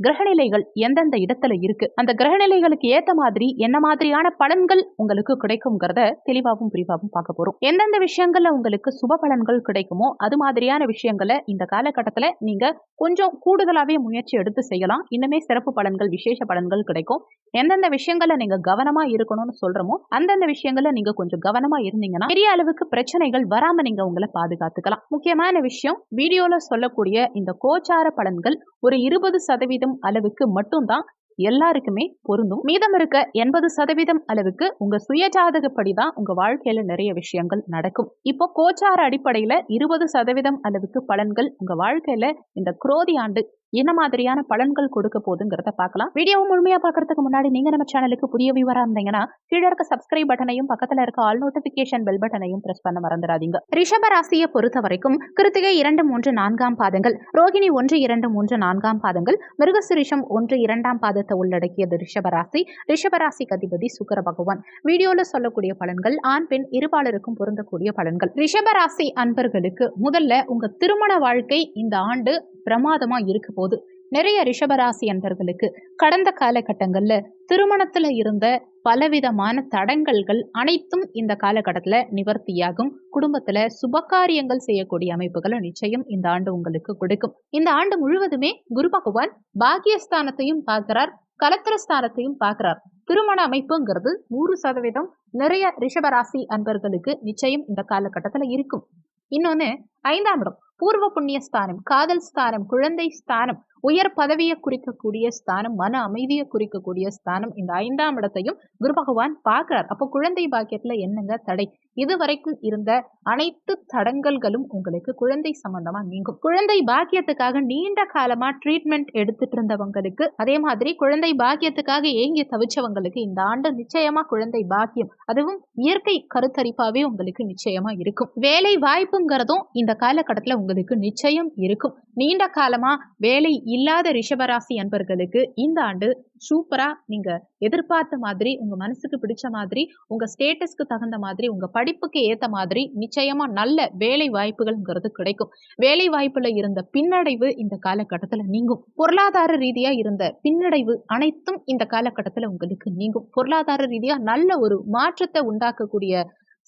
கிரகநிலைகள் எந்தெந்த இடத்துல இருக்கு? அந்த கிரகநிலைகளுக்கு ஏத்த மாதிரி என்ன மாதிரியான பலன்கள் உங்களுக்கு கிடைக்குங்கிறத தெளிவாகவும் விரிவாகவும் பார்க்க போறோம். எந்தெந்த விஷயங்கள்ல உங்களுக்கு சுப பலன்கள் கிடைக்குமோ அது மாதிரியான விஷயங்களை இந்த காலகட்டத்துல நீங்க கொஞ்சம் கூடுதலாவே முயற்சி எடுத்து செய்யலாம். இன்னுமே சிறப்பு பலன்கள் விசேஷ பலன்கள் கிடைக்கும். எந்தெந்த விஷயங்கள்ல நீங்க கவனமா இருக்கணும்னு சொல்றோமோ அந்தந்த விஷயங்கள்ல நீங்க கொஞ்சம் கவனமா இருந்தீங்கன்னா பெரிய அளவுக்கு பிரச்சனைகள் வராம நீங்க உங்களை பாதுகாத்துக்கலாம். முக்கியமான விஷயம் வீடியோல சொல்லக்கூடிய இந்த கோச்சார பலன்கள் ஒரு இருபது சதவீத சதவீதம் அளவுக்கு மட்டும்தான் எல்லாருக்குமே பொருந்தும். மீதம் இருக்க எண்பது சதவீதம் அளவுக்கு உங்க சுயஜாதகப்படி தான் உங்க வாழ்க்கையில நிறைய விஷயங்கள் நடக்கும். இப்போ கோச்சார அடிப்படையில இருபது சதவீதம் அளவுக்கு பலன்கள் உங்க வாழ்க்கையில இந்த குரோதி ஆண்டு என்ன மாதிரியான பலன்கள் கொடுக்க போகுதுங்கிறத பார்க்கலாம். வீடியோவை முழுமையா பார்க்கறதுக்கு முன்னாடி நீங்க நம்ம சேனலுக்கு புதிய வியூவரா இருந்தீங்கன்னா கீழே இருக்க சப்ஸ்கிரைப் பட்டனையும் பக்கத்துல இருக்க ஆல் நோட்டிபிகேஷன் பெல் பட்டனையும் பிரஸ் பண்ண மறந்துடாதீங்க. ரிஷப ராசியை பொறுத்த வரைக்கும் கிருத்திகை இரண்டு மூன்று நான்காம் பாதங்கள் ரோகிணி ஒன்று இரண்டு மூன்று நான்காம் பாதங்கள் மிருகசுரிஷம் ஒன்று இரண்டாம் பாதத்தை உள்ளடக்கியது ரிஷபராசி ரிஷபராசி அதிபதி சுக்கர பகவான். வீடியோல சொல்லக்கூடிய பலன்கள் ஆண் பெண் இருபாலருக்கும் பொருந்தக்கூடிய பலன்கள். ரிஷபராசி அன்பர்களுக்கு முதல்ல உங்க திருமண வாழ்க்கை இந்த ஆண்டு பிரமாதமா இருக்க போது நிறைய ரிஷபராசி அன்பர்களுக்கு கடந்த காலகட்டங்கள்ல திருமணத்துல இருந்த பலவிதமான தடங்கல்கள் அனைத்தும் இந்த காலகட்டத்துல நிவர்த்தியாகும். குடும்பத்துல சுபகாரியங்கள் செய்யக்கூடிய அமைப்புகளை நிச்சயம் இந்த ஆண்டு உங்களுக்கு கொடுக்கும். இந்த ஆண்டு முழுவதுமே குரு பகவான் பாக்கியஸ்தானத்தையும் பார்க்கிறார் கலத்திரஸ்தானத்தையும் பார்க்கிறார். திருமண அமைப்புங்கிறது நூறு சதவீதம் நிறைய ரிஷபராசி அன்பர்களுக்கு நிச்சயம் இந்த காலகட்டத்துல இருக்கும். இன்னொன்னு ஐந்தாம் இடம். பூர்வ புண்ணிய ஸ்தானம் காதல் ஸ்தானம் குழந்தை ஸ்தானம் உயர் பதவியை குறிக்கக்கூடிய ஸ்தானம் மன அமைதியை குறிக்கக்கூடிய ஸ்தானம். இந்த ஐந்தாம் இடத்தையும் குரு பகவான் பார்க்கிறார். அப்போ குழந்தை பாக்கியத்துல என்னங்க தடை? இதுவரைக்கும் இருந்த அனைத்து தடங்கல்களும் உங்களுக்கு குழந்தை சம்பந்தமா நீங்கும். குழந்தை பாக்கியத்துக்காக நீண்ட காலமா ட்ரீட்மெண்ட் எடுத்துட்டு இருந்தவங்களுக்கு அதே மாதிரி குழந்தை பாக்கியத்துக்காக ஏங்கி தவிச்சவங்களுக்கு இந்த ஆண்டு நிச்சயமா குழந்தை பாக்கியம். அதுவும் இயற்கை கருத்தரிப்பாவே உங்களுக்கு நிச்சயமா இருக்கும். வேலை வாய்ப்புங்கிறதும் இந்த காலகட்டத்துல உங்களுக்கு நிச்சயம் இருக்கும். நீண்ட காலமா வேலை இல்லாத ரிஷபராசி அன்பர்களுக்கு இந்த ஆண்டு சூப்பரா நீங்க எதிர்பார்த்த மாதிரி உங்க மனசுக்கு பிடிச்ச மாதிரி உங்க ஸ்டேட்டஸ்க்கு தகுந்த மாதிரி உங்க படிப்புக்கு ஏத்த மாதிரி நிச்சயமா நல்ல வேலை வாய்ப்புகள்ங்கிறது கிடைக்கும். வேலை வாய்ப்புல இருந்த பின்னடைவு இந்த காலகட்டத்துல நீங்கும். பொருளாதார ரீதியா இருந்த பின்னடைவு அனைத்தும் இந்த காலகட்டத்துல உங்களுக்கு நீங்கும். பொருளாதார ரீதியா நல்ல ஒரு மாற்றத்தை உண்டாக்கக்கூடிய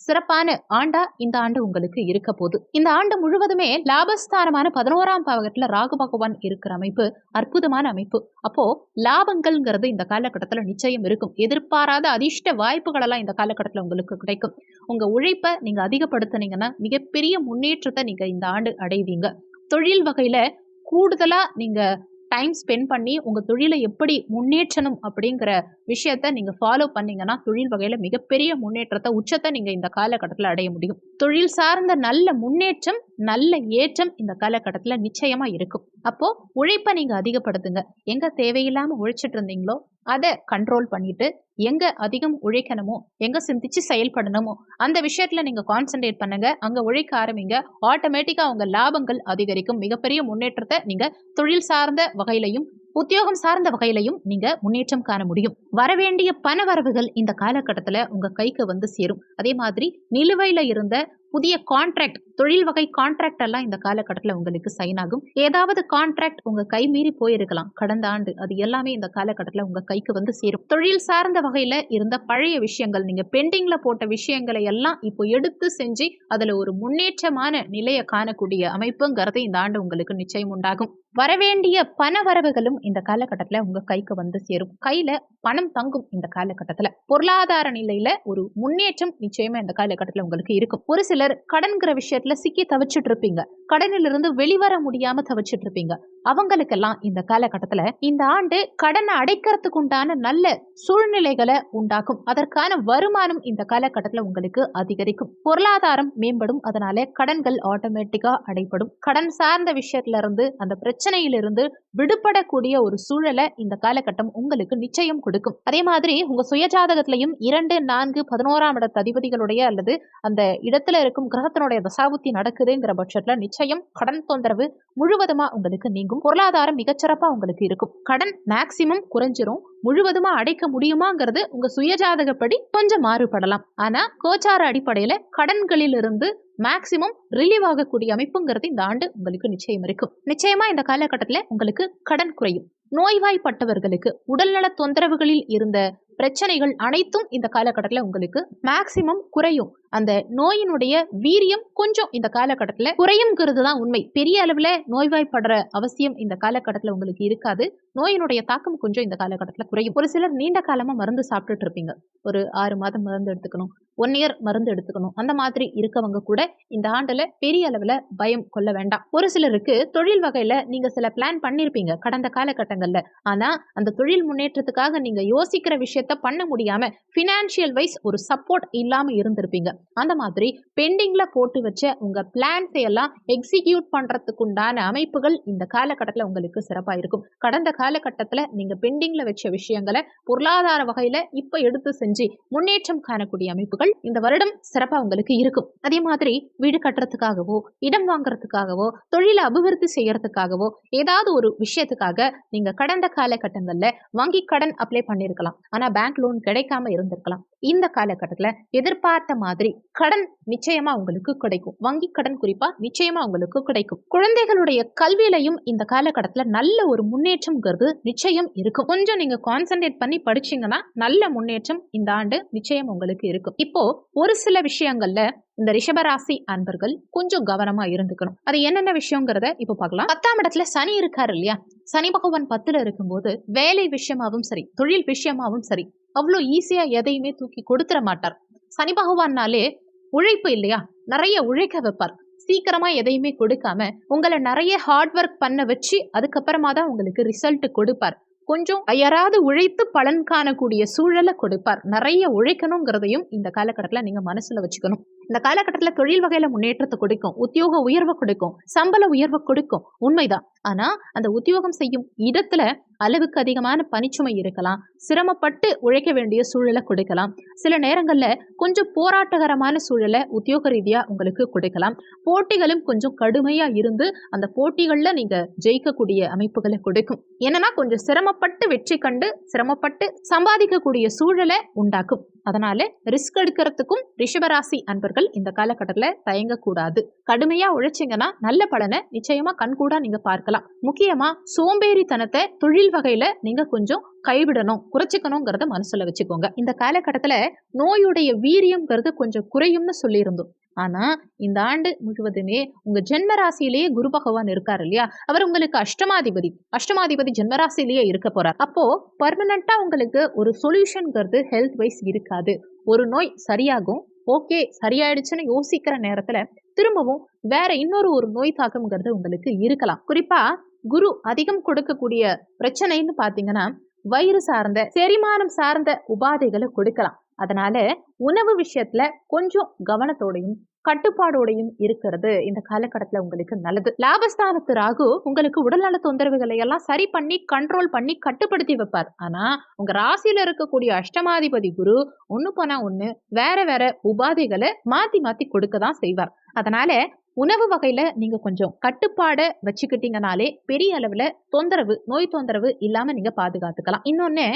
சிறப்பான ஆண்டா இந்த ஆண்டு உங்களுக்கு இருக்க போது இந்த ஆண்டு முழுவதுமே லாபஸ்தானமான பதினோராம் பாவகத்துல ராகு பகவான் இருக்கிற அமைப்பு அற்புதமான அமைப்பு. அப்போ லாபங்கள்ங்கிறது இந்த காலகட்டத்துல நிச்சயம் இருக்கும். எதிர்பாராத அதிர்ஷ்ட வாய்ப்புகள் எல்லாம் இந்த காலகட்டத்துல உங்களுக்கு கிடைக்கும். உங்க உழைப்பை நீங்க அதிகப்படுத்துனீங்கன்னா மிகப்பெரிய முன்னேற்றத்தை நீங்க இந்த ஆண்டு அடைவீங்க. தொழில் வகையில கூடுதலா நீங்க டைம் ஸ்பெண்ட் பண்ணி உங்கள் தொழிலை எப்படி முன்னேற்றணும் அப்படிங்கிற விஷயத்த நீங்கள் ஃபாலோ பண்ணீங்கன்னா தொழில் வகையில் மிகப்பெரிய முன்னேற்றத்தை உச்சத்தை நீங்கள் இந்த காலகட்டத்தில் அடைய முடியும். தொழில் சார்ந்த நல்ல முன்னேற்றம் நல்ல ஏற்றம் இந்த காலகட்டத்தில் நிச்சயமாக இருக்கும். அப்போது உழைப்பை நீங்கள் அதிகப்படுத்துங்க. எங்கே தேவையில்லாமல் உழைச்சிட்டு இருந்தீங்களோ அதை கண்ட்ரோல் பண்ணிட்டு எங்க அதிகம் உழைக்கணுமோ எங்க சிந்திச்சு செயல்படணுமோ அந்த விஷயத்துல நீங்க கான்சென்ட்ரேட் பண்ணுங்க. அங்க உழைக்க ஆரம்பிங்க. ஆட்டோமேட்டிக்கா உங்க லாபங்கள் அதிகரிக்கும். மிகப்பெரிய முன்னேற்றத்தை நீங்க தொழில் சார்ந்த வகையிலையும் உத்தியோகம் சார்ந்த வகையிலையும் நீங்க முன்னேற்றம் காண முடியும். வரவேண்டிய பண வரவுகள் இந்த காலகட்டத்துல உங்க கைக்கு வந்து சேரும். அதே மாதிரி நிலுவையில இருந்த புதிய கான்ட்ராக்ட் தொழில் வகை கான்ட்ராக்ட் எல்லாம் இந்த காலகட்டத்தில் உங்களுக்கு சைன் ஆகும். ஏதாவது கான்ட்ராக்ட் உங்க கை மீறி போயிருக்கலாம். கடந்த ஆண்டு அது எல்லாமே இந்த காலகட்டத்தில் உங்க கைக்கு வந்து சேரும். தொழில் சார்ந்த வகையில இருந்த பழைய விஷயங்கள் நீங்க பெண்டிங்ல போட்ட விஷயங்களை எல்லாம் இப்போ எடுத்து செஞ்சு அதுல ஒரு முன்னேற்றமான நிலையை காணக்கூடிய அமைப்புங்கிறது இந்த ஆண்டு உங்களுக்கு நிச்சயம் உண்டாகும். வரவேண்டிய பண வரவுகளும் இந்த காலகட்டத்தில் உங்க கைக்கு வந்து சேரும். கையில பணம் தங்கும் இந்த காலகட்டத்தில். பொருளாதார நிலையில ஒரு முன்னேற்றம் நிச்சயமா இந்த காலகட்டத்தில் உங்களுக்கு இருக்கும். ஒரு சிலர் கடன்கிற விஷயத்துல சிக்கி தவிச்சிட்டு இருப்பீங்க. கடனிலிருந்து வெளிவர முடியாம தவிச்சிட்டு இருப்பீங்க. அவங்களுக்கெல்லாம் இந்த காலகட்டத்துல இந்த ஆண்டு கடனை அடைக்கிறதுக்கு உண்டான நல்ல சூழ்நிலைகளை உண்டாக்கும். அதற்கான வருமானம் இந்த காலகட்டத்துல உங்களுக்கு அதிகரிக்கும். பொருளாதாரம் மேம்படும். அதனால கடன்கள் ஆட்டோமேட்டிக்கா அடைப்படும் கடன் சார்ந்த விஷயத்துல இருந்து அந்த பிரச்சனையிலிருந்து விடுபடக்கூடிய ஒரு சூழலை இந்த காலகட்டம் உங்களுக்கு நிச்சயம் கொடுக்கும். அதே மாதிரி உங்க சுயஜாதகத்திலையும் இரண்டு நான்கு பதினோராம் இடத்து அதிபதிகளுடைய அல்லது அந்த இடத்துல இருக்கும் கிரகத்தினுடைய தசாபுத்தி நடக்குதுங்கிற பட்சத்துல நிச்சயம் கடன் தொந்தரவு முழுவதுமா உங்களுக்கு நீங்கும். பொருளாதாரம் மிகச்சிறப்பா உங்களுக்கு இருக்கும். கடன் மேக்சிமம் குறைஞ்சிரும். முழுவதுமா அடைக்க முடியுமாங்கிறது உங்க சுயஜாதகப்படி கொஞ்சம் மாறுபடலாம். ஆனா கோச்சார அடிப்படையில கடன்களிலிருந்து மேக்சிமம் ரிலீவ் ஆகக்கூடிய அமைப்புங்கிறது இந்த ஆண்டு உங்களுக்கு நிச்சயம் இருக்கும். நிச்சயமா இந்த காலகட்டத்தில் உங்களுக்கு கடன் குறையும். நோய்வாய்ப்பட்டவர்களுக்கு உடல்நல தொந்தரவுகளில் இருந்த பிரச்சனைகள் அனைத்தும் இந்த காலகட்டத்தில் உங்களுக்கு மேக்சிமம் குறையும். அந்த நோயினுடைய வீரியம் கொஞ்சம் இந்த காலகட்டத்தில் குறையுங்கிறது தான் உண்மை. பெரிய அளவில் நோய்வாய்ப்படுற அவசியம் இந்த காலகட்டத்தில் உங்களுக்கு இருக்காது. நோயினுடைய தாக்கம் கொஞ்சம் இந்த காலகட்டத்தில் குறையும். ஒரு சிலர் நீண்ட காலமாக மருந்து சாப்பிட்டுட்டு இருப்பீங்க. ஒரு ஆறு மாதம் மருந்து எடுத்துக்கணும் ஒன் இயர் மருந்து எடுத்துக்கணும். அந்த மாதிரி இருக்கவங்க கூட இந்த ஆண்டில் பெரிய அளவில் பயம் கொள்ள வேண்டாம். ஒரு சிலருக்கு தொழில் வகையில் நீங்கள் சில பிளான் பண்ணியிருப்பீங்க கடந்த காலகட்டங்களில். ஆனால் அந்த தொழில் முன்னேற்றத்துக்காக நீங்கள் யோசிக்கிற விஷயத்த பண்ண முடியாம ஃபினான்ஷியல் வைஸ் ஒரு சப்போர்ட் இல்லாம இருந்திருப்பீங்க. அந்த மாதிரி பெண்டிங்ல போட்டு வச்ச உங்க பிளான்ஸை எல்லாம் எக்ஸிக்யூட் பண்றதுக்குண்டான அமைப்புகள் இந்த காலகட்டத்தில் உங்களுக்கு சிறப்பாக இருக்கும். கடந்த காலகட்டத்தில் நீங்க பெண்டிங்ல வச்ச விஷயங்களை பொருளாதார வகையில இப்போ எடுத்து செஞ்சு முன்னேற்றம் காணக்கூடிய அமைப்புகள் இந்த வருடம் சிறப்பாக உங்களுக்கு இருக்கும். அதே மாதிரி வீடு கட்டுறதுக்காகவோ இடம் வாங்குறதுக்காகவோ தொழிலை அபிவிருத்தி செய்யறதுக்காகவோ ஏதாவது ஒரு விஷயத்துக்காக நீங்க கடந்த காலகட்டங்களில் வங்கி கடன் அப்ளை பண்ணியிருக்கலாம் ஆனா பேங்க் லோன் கிடைக்காம இருந்திருக்கலாம். இந்த காலகட்டத்தில் எதிர்பார்த்த மாதிரி கடன் நிச்சயமா உங்களுக்கு கிடைக்கும். வங்கி கடன் குறிப்பா நிச்சயமா உங்களுக்கு கிடைக்கும். குழந்தைகளுடைய கல்வியிலையும் இந்த காலகட்டத்தில் நல்ல ஒரு முன்னேற்றம்ங்கிறது நிச்சயம் இருக்கும். கொஞ்சம் நீங்க கான்சென்ட்ரேட் பண்ணி படிச்சீங்கன்னா நல்ல முன்னேற்றம் இந்த ஆண்டு நிச்சயம் உங்களுக்கு இருக்கும். இப்போ ஒரு சில விஷயங்கள்ல இந்த ரிஷபராசி அன்பர்கள் கொஞ்சம் கவனமா இருந்துக்கணும். அது என்னென்ன விஷயங்கிறத இப்போ பார்க்கலாம். பத்தாம் இடத்துல சனி இருக்காரு இல்லையா? சனி பகவான் பத்துல இருக்கும்போது வேலை விஷயமாவும் சரி தொழில் விஷயமாவும் சரி அவ்வளோ ஈஸியா எதையுமே தூக்கி கொடுத்துட மாட்டார். சனி பகவான்னாலே உழைப்பு இல்லையா? நிறைய உழைக்க வைப்பார். சீக்கிரமா எதையுமே கொடுக்காம உங்களை நிறைய ஹார்ட் ஒர்க் பண்ண வச்சு அதுக்கப்புறமா தான் உங்களுக்கு ரிசல்ட் கொடுப்பார். கொஞ்சம் யாராவது உழைத்து பலன் காணக்கூடிய சூழலை கொடுப்பார். நிறைய உழைக்கணுங்கிறதையும் இந்த காலகட்டத்தில் நீங்க மனசுல வச்சுக்கணும். இந்த காலகட்டத்தில் தொழில் வகையில முன்னேற்றத்தை கொடுக்கும் உத்தியோக உயர்வை கொடுக்கும் சம்பள உயர்வை கொடுக்கும் உண்மைதான். ஆனா அந்த உத்தியோகம் செய்யும் இடத்துல அளவுக்கு அதிகமான பனிச்சுமை இருக்கலாம். சிரமப்பட்டு உழைக்க வேண்டிய சூழலை கொடுக்கலாம். சில நேரங்களில் கொஞ்சம் போராட்டகரமான சூழலை உத்தியோக ரீதியாக உங்களுக்கு கொடுக்கலாம். போட்டிகளும் கொஞ்சம் கடுமையா இருந்து அந்த போட்டிகளில் நீங்க ஜெயிக்கக்கூடிய அமைப்புகளை கொடுக்கும். என்னன்னா கொஞ்சம் சிரமப்பட்டு வெற்றி கண்டு சிரமப்பட்டு சம்பாதிக்கக்கூடிய சூழலை உண்டாக்கும். அதனால ரிஸ்க் எடுக்கிறதுக்கும் ரிஷபராசி அன்பர்கள் இந்த காலகட்டத்தில் தயங்கக்கூடாது. கடுமையா உழைச்சிங்கன்னா நல்ல பலனை நிச்சயமா கண்கூடாக நீங்க பார்க்கலாம். முக்கியமா சோம்பேறித்தனத்தை தொழில் வகையில நீங்க கொஞ்சம் கைவிடணும் குறைச்சிக்கணுங்கிறத மனசுல வச்சுக்கோங்க. இந்த காலகட்டத்துல நோயுடைய வீரியம்ங்கிறது கொஞ்சம் குறையும்னு சொல்லியிருந்தோம். ஆனா இந்த ஆண்டு முழுவதுமே உங்க ஜென்ம ராசியிலேயே குரு பகவான் இருக்காரு இல்லையா? அவர் உங்களுக்கு அஷ்டமாதிபதி அஷ்டமாதிபதி ஜென்மராசிலேயே இருக்க போறார். அப்போ பர்மனண்டா உங்களுக்கு ஒரு சொல்யூஷன்ங்கிறது ஹெல்த் வைஸ் இருக்காது. ஒரு நோய் சரியாகும் ஓகே சரியாயிடுச்சுன்னு யோசிக்கிற நேரத்துல திரும்பவும் வேற இன்னொரு ஒரு நோய் தாக்கம்ங்கிறது உங்களுக்கு இருக்கலாம். குறிப்பா குரு அதிகம் கொடுக்கக்கூடிய பிரச்சனைன்னு பாத்தீங்கன்னா வயிறு சார்ந்த செரிமானம் சார்ந்த உபாதைகளை கொடுக்கலாம். அதனால உணவு விஷயத்துல கொஞ்சம் கவனத்தோடையும் கட்டுப்பாடோடையும் இருக்கிறது இந்த காலகட்டத்தில் உங்களுக்கு நல்லது. லாபஸ்தானத்து ராகு உங்களுக்கு உடல்நல தொந்தரவுகளை எல்லாம் சரி பண்ணி கண்ட்ரோல் பண்ணி கட்டுப்படுத்தி வைப்பார். ஆனா உங்க ராசியில இருக்கக்கூடிய அஷ்டமாதிபதி குரு ஒண்ணு போனா ஒண்ணு வேற வேற உபாதைகளை மாத்தி மாத்தி கொடுக்க தான் செய்வார். அதனால உணவு வகையில் நீங்கள் கொஞ்சம் கட்டுப்பாடை வச்சுக்கிட்டீங்கனாலே பெரிய அளவில் தொந்தரவு நோய் தொந்தரவு இல்லாமல் நீங்கள் பாதுகாத்துக்கலாம். இன்னொன்று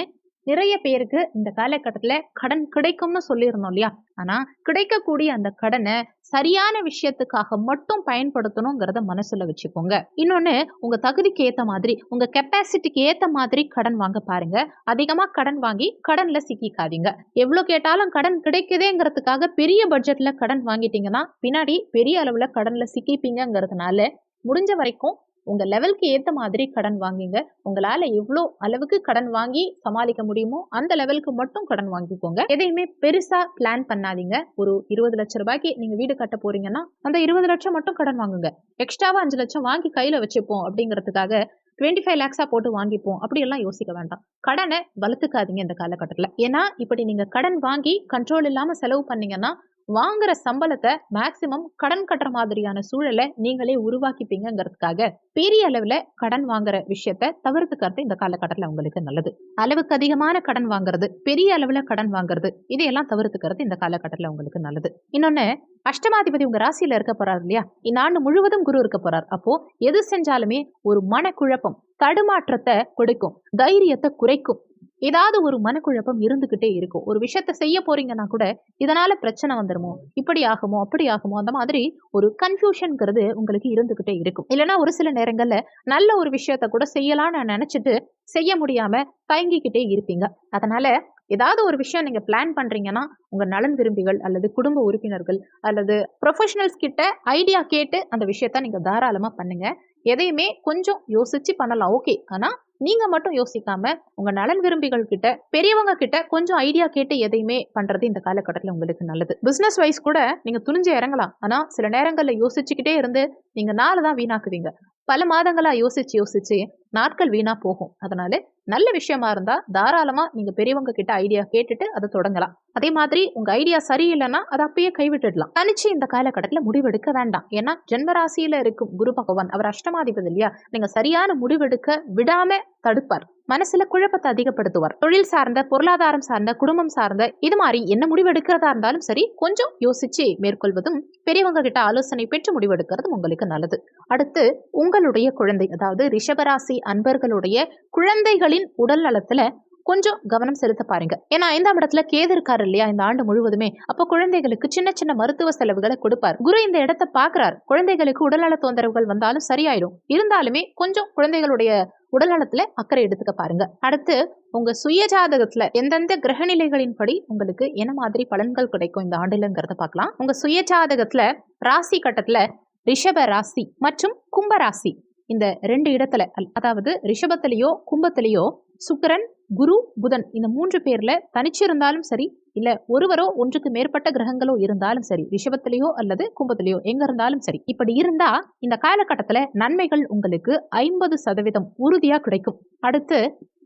நிறைய பேருக்கு இந்த காலகட்டத்தில் கடன் கிடைக்கும்னு சொல்லியிருந்தோம் இல்லையா? ஆனால் கிடைக்கக்கூடிய அந்த கடனை சரியான விஷயத்துக்காக மட்டும் பயன்படுத்தணுங்கிறத மனசுல வச்சுக்கோங்க. இன்னொன்று உங்க தகுதிக்கு ஏற்ற மாதிரி உங்க கெப்பாசிட்டிக்கு ஏற்ற மாதிரி கடன் வாங்க பாருங்க. அதிகமாக கடன் வாங்கி கடன்ல சிக்கிக்காதீங்க. எவ்வளோ கேட்டாலும் கடன் கிடைக்குதேங்கிறதுக்காக பெரிய பட்ஜெட்ல கடன் வாங்கிட்டீங்கன்னா பின்னாடி பெரிய அளவுல கடன்ல சிக்கிப்பீங்கிறதுனால முடிஞ்ச வரைக்கும் உங்க லெவலுக்கு ஏற்ற மாதிரி கடன் வாங்கிங்க. உங்களால எவ்வளோ அளவுக்கு கடன் வாங்கி சமாளிக்க முடியுமோ அந்த லெவலுக்கு மட்டும் கடன் வாங்கிக்கோங்க. எதையுமே பெருசா பிளான் பண்ணாதீங்க. ஒரு இருபது லட்சம் ரூபாய்க்கு நீங்க வீடு கட்ட போறீங்கன்னா அந்த இருபது லட்சம் மட்டும் கடன் வாங்குங்க. எக்ஸ்ட்ராவா அஞ்சு லட்சம் வாங்கி கையில வச்சுப்போம் அப்படிங்கிறதுக்காக டுவெண்ட்டி ஃபைவ் லேக்ஸா போட்டு வாங்கிப்போம். அப்படியெல்லாம் யோசிக்க வேண்டாம். கடனை வளர்த்துக்காதீங்க இந்த காலகட்டத்தில். ஏன்னா இப்படி நீங்க கடன் வாங்கி கண்ட்ரோல் இல்லாம செலவு பண்ணீங்கன்னா வாங்குற சம்பளத்தை மேக்சிமம் கடன் கட்டுற மாதிரியான சூழலை நீங்களே உருவாக்கிப்பீங்கிறதுக்காக பெரிய அளவுல கடன் வாங்குற விஷயத்த தவிர்த்துக்கிறது இந்த காலகட்டத்தில் உங்களுக்கு நல்லது. அளவுக்கு அதிகமான கடன் வாங்குறது பெரிய அளவுல கடன் வாங்குறது இதையெல்லாம் தவிர்த்துக்கிறது இந்த காலகட்டத்தில் உங்களுக்கு நல்லது. இன்னொன்னு அஷ்டமாதிபதி உங்க ராசியில இருக்க போறாரு இல்லையா? இந்நாண்டு முழுவதும் குரு இருக்க போறார். அப்போ எது செஞ்சாலுமே ஒரு மனக்குழப்பம் தடுமாற்றத்தை கொடுக்கும் தைரியத்தை குறைக்கும். ஏதாவது ஒரு மனக்குழப்பம் இருந்துகிட்டே இருக்கும். ஒரு விஷயத்த செய்ய போறீங்கன்னா கூட இதனால பிரச்சனை வந்துருமோ? இப்படி ஆகுமோ? அப்படி ஆகுமோ? அந்த மாதிரி ஒரு கன்ஃபியூஷன்ங்கிறது உங்களுக்கு இருந்துகிட்டே இருக்கும். இல்லைன்னா ஒரு சில நேரங்கள்ல நல்ல ஒரு விஷயத்த கூட செய்யலாம்னு நினைச்சிட்டு செய்ய முடியாம தயங்கிக்கிட்டே இருப்பீங்க. அதனால ஏதாவது ஒரு விஷயம் நீங்க பிளான் பண்றீங்கன்னா உங்க நலன் விரும்பிகள் அல்லது குடும்ப உறுப்பினர்கள் அல்லது ப்ரொஃபஷனல்ஸ் கிட்ட ஐடியா கேட்டு அந்த விஷயத்த நீங்க தாராளமா பண்ணுங்க. எதையுமே கொஞ்சம் யோசிச்சு பண்ணலாம். ஓகே ஆனா நீங்க மட்டும் யோசிக்காம உங்க நலன் விரும்பிகள் கிட்ட பெரியவங்க கிட்ட கொஞ்சம் ஐடியா கேட்டு எதையுமே பண்றது இந்த காலகட்டத்தில் உங்களுக்கு நல்லது. பிசினஸ் வைஸ் கூட நீங்க துணிஞ்சு இறங்கலாம். ஆனா சில நேரங்களில் யோசிச்சுக்கிட்டே இருந்து நீங்க நாளை தான் வீணாக்குவீங்க. பல மாதங்களா யோசிச்சு யோசிச்சு நாட்கள் வீணா போகும். அதனால நல்ல விஷயமா இருந்தா தாராளமா நீங்க பெரியவங்க கிட்ட ஐடியா கேட்டுட்டு அதை தொடங்கலாம். அதே மாதிரி உங்க ஐடியா சரியில்லைன்னா அதை அப்பயே கைவிட்டுடலாம். தனிச்சு இந்த காலகட்டத்தில் முடிவெடுக்க வேண்டாம். ஏன்னா ஜென்மராசியில இருக்கும் குரு பகவான் அவர் அஷ்டமாதிபதி இல்லையா? நீங்க சரியான முடிவெடுக்க விடாம தடுப்பார். மனசுல குழப்பத்தை அதிகப்படுத்துவார். தொழில் சார்ந்த பொருளாதாரம் சார்ந்த குடும்பம் சார்ந்த இது மாதிரி என்ன முடிவெடுக்கிறதா இருந்தாலும் சரி கொஞ்சம் யோசிச்சு மேற்கொள்வதும் பெரியவங்க கிட்ட ஆலோசனை பெற்று முடிவெடுக்கிறதும் உங்களுக்கு நல்லது. அடுத்து உங்களுடைய குழந்தை அதாவது ரிஷபராசி அன்பர்களுடைய குழந்தைகளின் உடல் நலத்துல கொஞ்சம் கவனம் செலுத்த பாருங்க. ஏன்னா ஐந்தாம் இடத்துல கேது இருக்காரு இல்லையா? இந்த ஆண்டு முழுவதுமே. அப்போ குழந்தைகளுக்கு சின்ன சின்ன மருத்துவ செலவுகளை கொடுப்பார். குரு இந்த இடத்த பாக்குறார் குழந்தைகளுக்கு உடல்நல தொந்தரவுகள் வந்தாலும் சரியாயிடும். இருந்தாலுமே கொஞ்சம் குழந்தைகளுடைய உடல்நலத்துல அக்கறை எடுத்துக்க பாருங்க. அடுத்து உங்க சுய ஜாதகத்துல எந்தெந்த கிரகநிலைகளின்படி உங்களுக்கு என்ன மாதிரி பலன்கள் கிடைக்கும் இந்த ஆண்டுலங்கிறத பார்க்கலாம். உங்க சுய ஜாதகத்துல ராசி கட்டத்துல ரிஷப ராசி மற்றும் கும்ப ராசி. இந்த ரெண்டு இடத்துல அல்- அதாவது ரிஷபத்திலேயோ கும்பத்திலேயோ சுக்கிரன் குரு புதன் இந்த மூன்று பேர்ல தனிச்சிருந்தாலும் சரி இல்ல ஒருவரோ ஒன்றுக்கு மேற்பட்ட கிரகங்களோ இருந்தாலும் சரி ரிஷபத்திலேயோ அல்லது கும்பத்திலேயோ எங்க இருந்தாலும் சரி இப்படி இருந்தா இந்த காலகட்டத்துல நன்மைகள் உங்களுக்கு ஐம்பது சதவீதம் உறுதியா கிடைக்கும். அடுத்து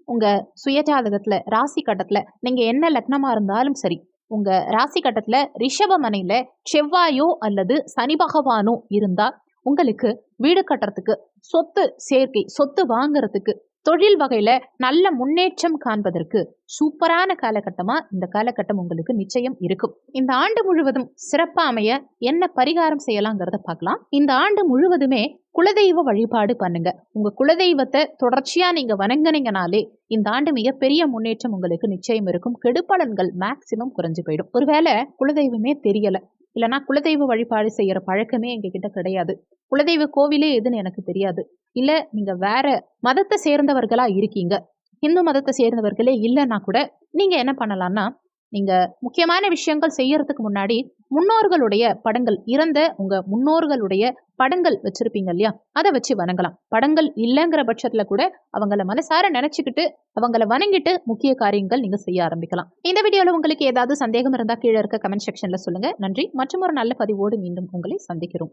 உங்க சுயஜாதகத்துல ராசி கட்டத்துல நீங்க என்ன லக்னமா இருந்தாலும் சரி உங்க ராசி கட்டத்துல ரிஷப மனையில செவ்வாயோ அல்லது சனி பகவானோ இருந்தா உங்களுக்கு வீடு கட்டுறதுக்கு சொத்து சேர்க்கை சொத்து வாங்குறதுக்கு தொழில் வகையில் நல்ல முன்னேற்றம் காண்பதற்கு சூப்பரான காலகட்டமா இந்த காலகட்டம் உங்களுக்கு நிச்சயம் இருக்கும். இந்த ஆண்டு முழுவதும் சிறப்பாக அமைய என்ன பரிகாரம் செய்யலாங்கிறத பார்க்கலாம். இந்த ஆண்டு முழுவதுமே குலதெய்வ வழிபாடு பண்ணுங்க. உங்க குலதெய்வத்தை தொடர்ச்சியா நீங்க வணங்குனீங்கனாலே இந்த ஆண்டு மிகப்பெரிய முன்னேற்றம் உங்களுக்கு நிச்சயம் இருக்கும். கெடுபலன்கள் மேக்சிமம் குறைஞ்சு போயிடும். ஒருவேளை குலதெய்வமே தெரியல. இல்லைன்னா குலதெய்வ வழிபாடு செய்யற பழக்கமே எங்ககிட்ட கிடையாது. குலதெய்வ கோவிலே எதுன்னு எனக்கு தெரியாது. இல்ல நீங்க வேற மதத்தை சேர்ந்தவர்களா இருக்கீங்க. இந்து மதத்தை சேர்ந்தவர்களே இல்லைன்னா கூட நீங்க என்ன பண்ணலாம்னா நீங்க முக்கியமான விஷயங்கள் செய்யறதுக்கு முன்னாடி முன்னோர்களுடைய படங்கள் இறந்த உங்க முன்னோர்களுடைய படங்கள் வச்சிருப்பீங்க இல்லையா? அதை வச்சு வணங்கலாம். படங்கள் இல்லைங்கிற பட்சத்துல கூட அவங்கள மனசார நினைச்சுக்கிட்டு அவங்கள வணங்கிட்டு முக்கிய காரியங்கள் நீங்க செய்ய ஆரம்பிக்கலாம். இந்த வீடியோவில் உங்களுக்கு ஏதாவது சந்தேகம் இருந்தா கீழே இருக்க கமெண்ட் செக்ஷன்ல சொல்லுங்க. நன்றி. மற்றும் ஒரு நல்ல பதிவோடு மீண்டும் உங்களை சந்திக்கிறோம்.